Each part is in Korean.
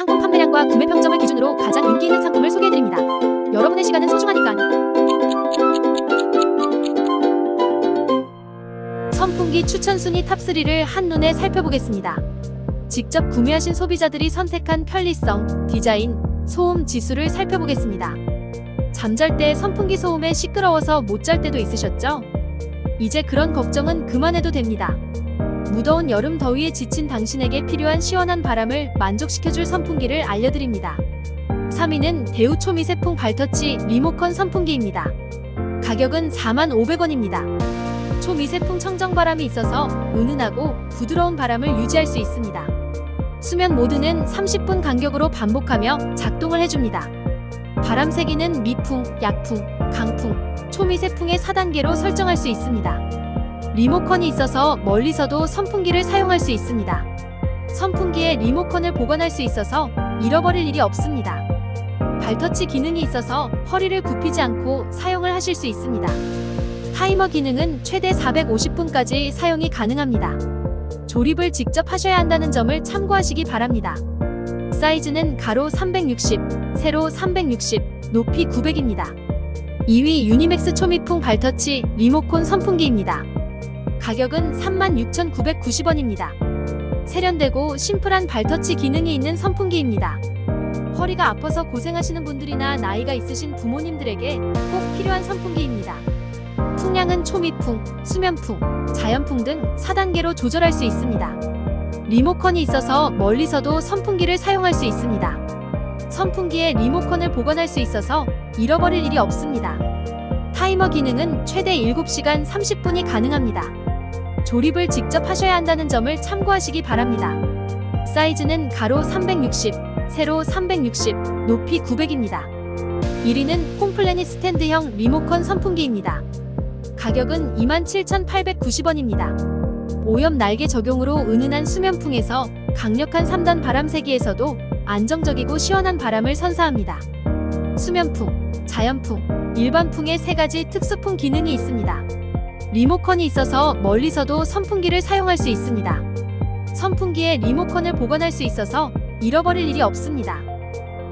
상품 판매량과 구매 평점을 기준으로 가장 인기 있는 상품을 소개해드립니다. 여러분의 시간은 소중하니까. 선풍기 추천 순위 탑3를 한눈에 살펴보겠습니다. 직접 구매하신 소비자들이 선택한 편리성, 디자인, 소음 지수를 살펴보겠습니다. 잠잘 때 선풍기 소음에 시끄러워서 못 잘 때도 있으셨죠? 이제 그런 걱정은 그만해도 됩니다. 무더운 여름 더위에 지친 당신에게 필요한 시원한 바람을 만족시켜줄 선풍기를 알려드립니다. 3위는 대우 초미 세풍 발터치 리모컨 선풍기입니다. 가격은 45,500원입니다. 초미세풍 청정바람이 있어서 은은하고 부드러운 바람을 유지할 수 있습니다. 수면 모드는 30분 간격으로 반복하며 작동을 해줍니다. 바람 세기는 미풍, 약풍, 강풍, 초미세풍의 4단계로 설정할 수 있습니다. 리모컨이 있어서 멀리서도 선풍기를 사용할 수 있습니다. 선풍기에 리모컨을 보관할 수 있어서 잃어버릴 일이 없습니다. 발터치 기능이 있어서 허리를 굽히지 않고 사용을 하실 수 있습니다. 타이머 기능은 최대 450분까지 사용이 가능합니다. 조립을 직접 하셔야 한다는 점을 참고하시기 바랍니다. 사이즈는 가로 360, 세로 360, 높이 900입니다. 2위 유니맥스 초미풍 발터치 리모콘 선풍기입니다. 가격은 36,990원입니다. 세련되고 심플한 발터치 기능이 있는 선풍기입니다. 허리가 아파서 고생하시는 분들이나 나이가 있으신 부모님들에게 꼭 필요한 선풍기입니다. 풍량은 초미풍, 수면풍, 자연풍 등 4단계로 조절할 수 있습니다. 리모컨이 있어서 멀리서도 선풍기를 사용할 수 있습니다. 선풍기에 리모컨을 보관할 수 있어서 잃어버릴 일이 없습니다. 타이머 기능은 최대 7시간 30분이 가능합니다. 조립을 직접 하셔야 한다는 점을 참고하시기 바랍니다. 사이즈는 가로 360, 세로 360, 높이 900입니다. 1위는 홈플래닛 스탠드형 리모컨 선풍기입니다. 가격은 27,890원입니다. 오염 날개 적용으로 은은한 수면풍에서 강력한 3단 바람 세기에서도 안정적이고 시원한 바람을 선사합니다. 수면풍, 자연풍, 일반풍의 세 가지 특수풍 기능이 있습니다. 리모컨이 있어서 멀리서도 선풍기를 사용할 수 있습니다. 선풍기에 리모컨을 보관할 수 있어서 잃어버릴 일이 없습니다.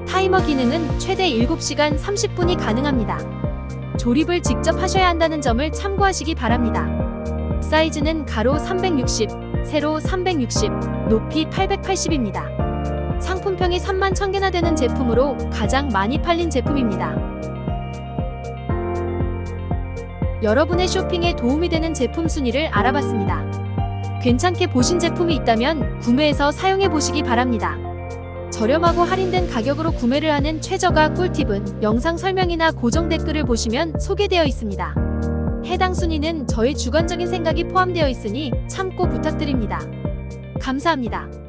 타이머 기능은 최대 7시간 30분이 가능합니다. 조립을 직접 하셔야 한다는 점을 참고하시기 바랍니다. 사이즈는 가로 360, 세로 360, 높이 880입니다. 상품평이 3만 1000개나 되는 제품으로 가장 많이 팔린 제품입니다. 여러분의 쇼핑에 도움이 되는 제품 순위를 알아봤습니다. 괜찮게 보신 제품이 있다면 구매해서 사용해 보시기 바랍니다. 저렴하고 할인된 가격으로 구매를 하는 최저가 꿀팁은 영상 설명이나 고정 댓글을 보시면 소개되어 있습니다. 해당 순위는 저의 주관적인 생각이 포함되어 있으니 참고 부탁드립니다. 감사합니다.